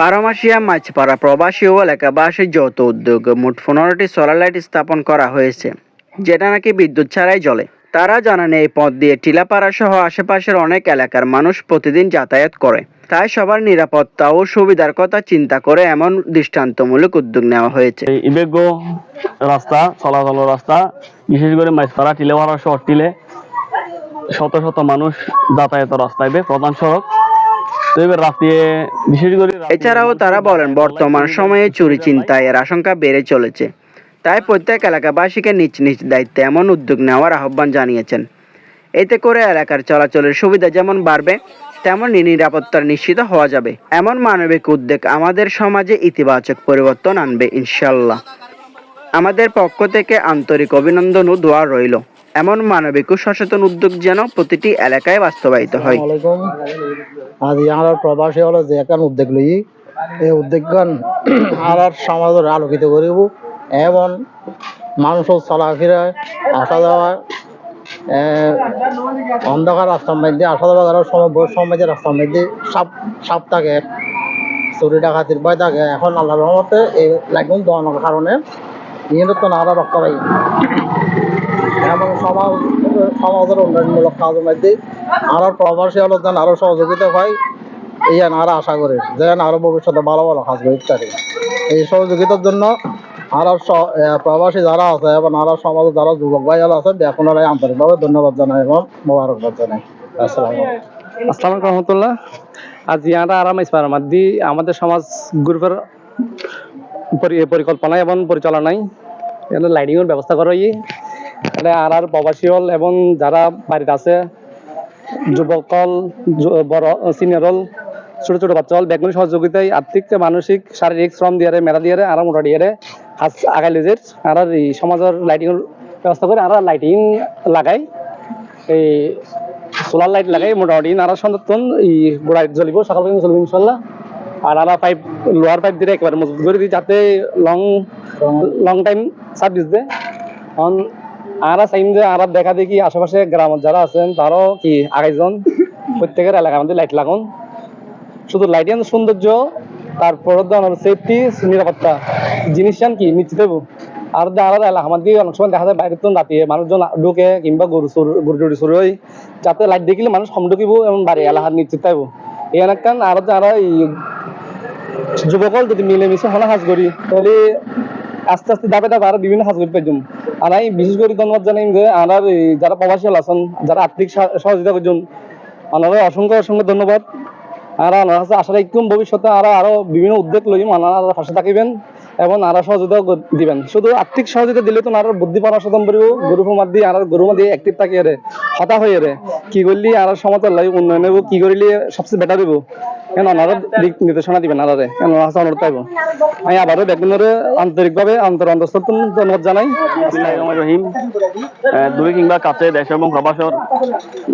বারোমাসিয়া মাছপাড়া প্রবাসী ও এলাকাবাসী যৌথ উদ্যোগে মোট পনেরোটি সোলার লাইট স্থাপন করা হয়েছে, যেটা নাকি বিদ্যুৎ ছাড়াই জ্বলে। তারা জানান, এই পথ দিয়ে টিলাপাড়া সহ আশেপাশের অনেক এলাকার মানুষ প্রতিদিন যাতায়াত করে। তাই সবার নিরাপত্তা ও সুবিধার কথা চিন্তা করে এমন দৃষ্টান্তমূলক উদ্যোগ নেওয়া হয়েছে। রাস্তা চলাচল রাস্তা বিশেষ করে মাইসপাড়া টিলেওয়ালা শহর টিলে শত শত মানুষ যাতায়াত রাস্তা এবে প্রধান সড়ক। এছাড়াও তারা বলেন বর্তমান সময়ে চুরি চিন্তায়ের আশঙ্কা বেড়ে চলেছে। তাই প্রত্যেক এলাকাবাসীকে নিজ নিজ দায়িত্বে এমন উদ্যোগ নেওয়ার আহ্বান জানিয়েছেন। এতে করে এলাকার চলাচলের সুবিধা যেমন বাড়বে তেমনই নিরাপত্তার নিশ্চিত হওয়া যাবে। এমন মানবিক উদ্যোগ আমাদের সমাজে ইতিবাচক পরিবর্তন আনবে ইনশাল্লাহ আমাদের পক্ষ থেকে আন্তরিক অভিনন্দন ও দোয়া রইল। এমন মানবিক ও সচেতন উদ্যোগ যেন প্রতিটি এলাকায় বাস্তবায়িত হয়। আজ আমার প্রবাসী হলো যে এখন উদ্যোগ লই। এই উদ্যোগখন আর সমাজের আলোকিত করিব এবং মানুষের চলাফেরা, আসা যাওয়া অন্ধকার রাস্তার মধ্যে, আসা যাওয়া করার সময় বহু সময় রাস্তার মধ্যে, সাপ সাপ থাকে, চুরি ডাকাতির ভয় থাকে, এখন আল্লাহ রহমতে এই লাগুন দেওয়ানোর কারণে রক্ষা পাই এবং সমাজ সমাজের উন্নয়নমূলক কাজের মধ্যে আরও প্রবাসী হলো যেন আরও সহযোগিতা পাই এই যেন আরও আশা করি যেন আরও ভবিষ্যতে ভালো ভালো কাজ করতে পারি। এই সহযোগিতার জন্য আরও স- এ, প্রবাসী যারা আছে এবং আরও সমাজে যারা যুবক ভাই আছে আপনারাই আন্তরিকভাবে ধন্যবাদ জানাই এবং মোবারকবাদ জানাই। আসসালামু আসসালামু রহমতুল্লাহ। আজ ইয়ারা আরাম ইসপার মাদ্দি আমাদের সমাজ গ্রুপের পরি- পরিকল্পনায় এবং পরিচালনায়। এখানে লাইটিংয়ের ব্যবস্থা করা এটা আর আর প্রবাসী হল এবং যারা বাড়িতে আছে, যুবক হল বড় সিনিয়র হল, ছোট ছোট বাচ্চা হল, বেগুনি সহযোগিতায় আর্থিক, মানসিক, শারীরিক শ্রম দিয়ে মেলা দিয়ে আর মোটা দিয়ে হাত আগাই লিজের আর আর এই সমাজের লাইটিংয়ের ব্যবস্থা করে আর লাইটিং লাগাই এই সোলার লাইট লাগাই মোটামুটি। নারা সন্ধ্যতন এই গোড়ায় জ্বলিব, সকাল পর্যন্ত চলবে ইনশাল্লাহ। আর নারা পাইপ লোহার পাইপ দিয়ে মজবুত করে দিই, যাতে লং লং টাইম সার্ভিস দেয়। কারণ আরা যে আরা দেখা দেখি আশেপাশে যারা আছেন কি আড়াইজন প্রত্যেকের এলাকার মধ্যে লাইট লাগুন। শুধু সৌন্দর্য, তারপর সেফটি নিরাপত্তা। জিনিসটা কি, নিশ্চিত আর যারা এলাকা আমাদের অনেক সময় দেখা যায় তো রাতিয়ে মানুষজন ঢুকে কিংবা গরু চুর, গরু টুরি চুরি হয়। যাতে লাইট দেখিলে মানুষ কম ঢুকিব এবং বাড়ি এলাকার নিশ্চিত পাইব এই এলাকান আর যারা এই যুবকল যদি মিলেমিশে হনা কাজ করি তাহলে আস্তে আস্তে দাবে দাবে আরও বিভিন্ন কাজ করতে পারতাম আর আমি বিশেষ করে ধন্যবাদ জানাই যে আমার যারা প্রবাসী আছেন যারা আর্থিক সহযোগিতা করছেন ওনারা অসংখ্য অসংখ্য ধন্যবাদ। আর আমার কাছে আশা রাখুন ভবিষ্যতে আরও আরও বিভিন্ন উদ্যোগ লইম আনারা পাশে থাকিবেন এবং আরও সহযোগিতা দিবেন। শুধু আর্থিক সহযোগিতা দিলে তো আর বুদ্ধি পরামর্শ করিব গরু মাত দিয়ে আর গরু মাত দিয়ে অ্যাক্টিভ থাকি রে হতা হয়ে রে কি করলি আর সমাজের লাই উন্নয়ন হইব কি করিলে সবচেয়ে বেটার হইব কেন ওনারা দিক নির্দেশনা দিবেন আনারে কেন ওনার অনুরোধ পাইব আমি আবারও বেগুনের আন্তরিকভাবে অন্তর জানাই। রহিম। দূরে কিংবা কাছে দেশ এবং প্রবাসর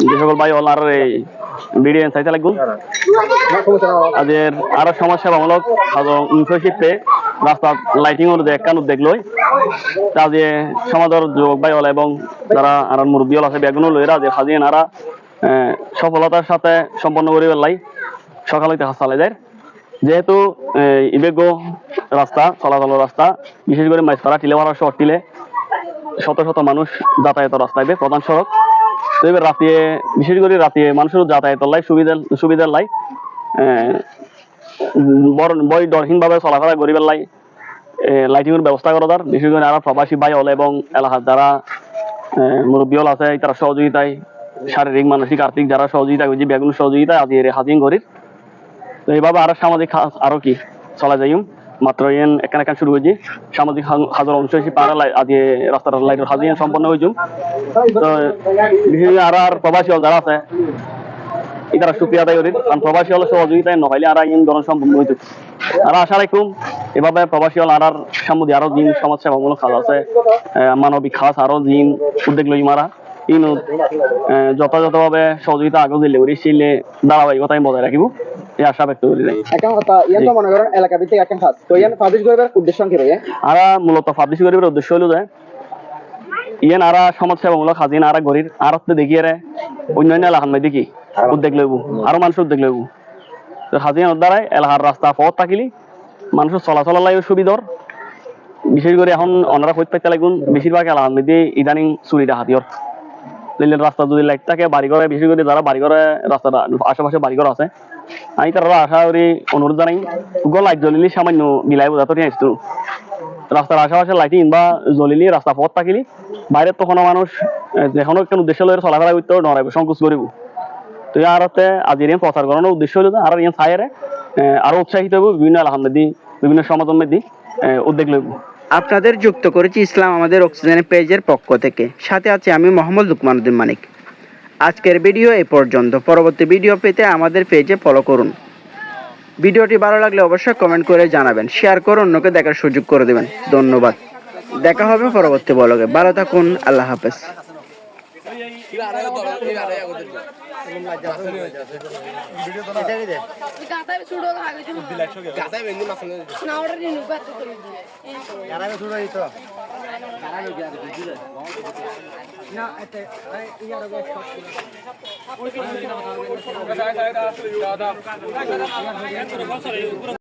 যে সকল ভাই ওনার এই ভিডিও চাইতে লাগুন আজের আরও সমাজ সেবামূলক ইনফোশিপে রাস্তা লাইটিং এর যে একখান উদ্যোগ লই আজে সমাজের যুবক ভাই হল এবং যারা আর মুরব্বী আছে বেগুন লইরা, যে হাজিয়ে নারা সফলতার সাথে সম্পন্ন করে পেলাই সকাল হইতে চালাই যায়। যেহেতু ইবেগ রাস্তা চলাচল রাস্তা, বিশেষ করে মাইসপাড়া টিলেমারা শহর টিলে শত শত মানুষ যাতায়াত রাস্তা এবে প্রধান সড়ক। তো এবার রাতে, বিশেষ করে রাতে মানুষের যাতায়াতের লাই সুবিধা সুবিধার লাই বই ডরহীন ভাবে চলাফেরা গরিবের লাই লাইটিং এর ব্যবস্থা করা দর বিশেষ করে আর প্রবাসী ভাই হল এবং এলাকার যারা মুরব্বী হল আছে, তারা সহযোগিতায়, শারীরিক, মানসিক, আর্থিক যারা সহযোগিতা করছে বেগুন সহযোগিতায় আজি এর হাজিং করি তো এইভাবে আরও সামাজিক আরও কি? চলা যাইম মাত্র ইয়েন এখান এখান শুরু হয়েছি। সামাজিক হাজার অংশ হিসেবে পারা লাই আজ রাস্তার লাইটের হাজির সম্পন্ন হয়েছুম তো বিশেষ আর আর প্রবাসী যারা আছে এটারা সুক্রিয়া আদায় করি। কারণ প্রবাসী হল সহযোগিতায় নহলে আর ইন সম্পন্ন হইতো আর আশা রাখুম এভাবে প্রবাসী হল আর আর সামুদি আরও জিন সমাজ সেবামূলক কাজ আছে। মানবিক কাজ আরও জিন উদ্যোগ লই মারা ইনো যথাযথভাবে সহযোগিতা আগে দিলে করি সিলে ধারাবাহিকতায় বজায় রাখিব। এই আশা ব্যক্ত করি নাই এখন কথা ইয়ান তো মনে করেন এলাকা ভিত্তিক এখন কাজ তো ইয়ান পাবলিশ করবার উদ্দেশ্য কি রয়ে আর মূলত পাবলিশ করিবার উদ্দেশ্য হলো যে ইয়েন আরা সমাজসেবামূলক হাজিন আরা গরির আর দেখিয়ে রে অন্যান্য এলাকার মধ্যে কি উদ্যোগ লইব আরও মানুষ উদ্যোগ লইব। তো হাজিয়ানোর দ্বারাই এলাকার রাস্তা পথ থাকিলি মানুষের চলাচল লাগে সুবিধর। বিশেষ করে এখন অনারা কইতে পাইতে লাগুন বেশিরভাগ এলাকার মধ্যে ইদানিং চুরি ডাহাতির দিল্লির রাস্তা যদি লাইট থাকে বাড়ি ঘরে বিশেষ করে যারা বাড়ি ঘরে রাস্তাটা আশেপাশে বাড়ি ঘর আছে আমি তারা আশা করি অনুরোধ জানাই গো লাইট জ্বলিলি সামান্য মিলাই বোঝাতে নিয়ে আসতো রাস্তার আশেপাশে লাইটিং বা জ্বলিলি রাস্তা পথ থাকিলি বাইরে তখন মানুষ আহ, কোনো একটা উদ্দেশ্য লয়ে চলাফেরা করতে নড়াইব সংকোচ করিব তো ইয়ার হতে আজির প্রচার করানোর উদ্দেশ্য হলো আর ইয়ান ছায়েরে আরও উৎসাহিত হইব বিভিন্ন মধ্যে বিভিন্ন মধ্যে আহ, উদ্যোগ লইব আপনাদের যুক্ত করেছি ইসলাম আমাদের অক্সিজেনের পেজের পক্ষ থেকে। সাথে আছে আমি মোহাম্মদ লুকমানুদ্দিন মানিক। আজকের ভিডিও এ পর্যন্ত। পরবর্তী ভিডিও পেতে আমাদের পেজে ফলো করুন। ভিডিওটি ভালো লাগলে অবশ্যই কমেন্ট করে জানাবেন। শেয়ার করে অন্যকে দেখার সুযোগ করে দেবেন। ধন্যবাদ। দেখা হবে পরবর্তী বলকে ভালো থাকুন। আল্লাহ হাফেজ। না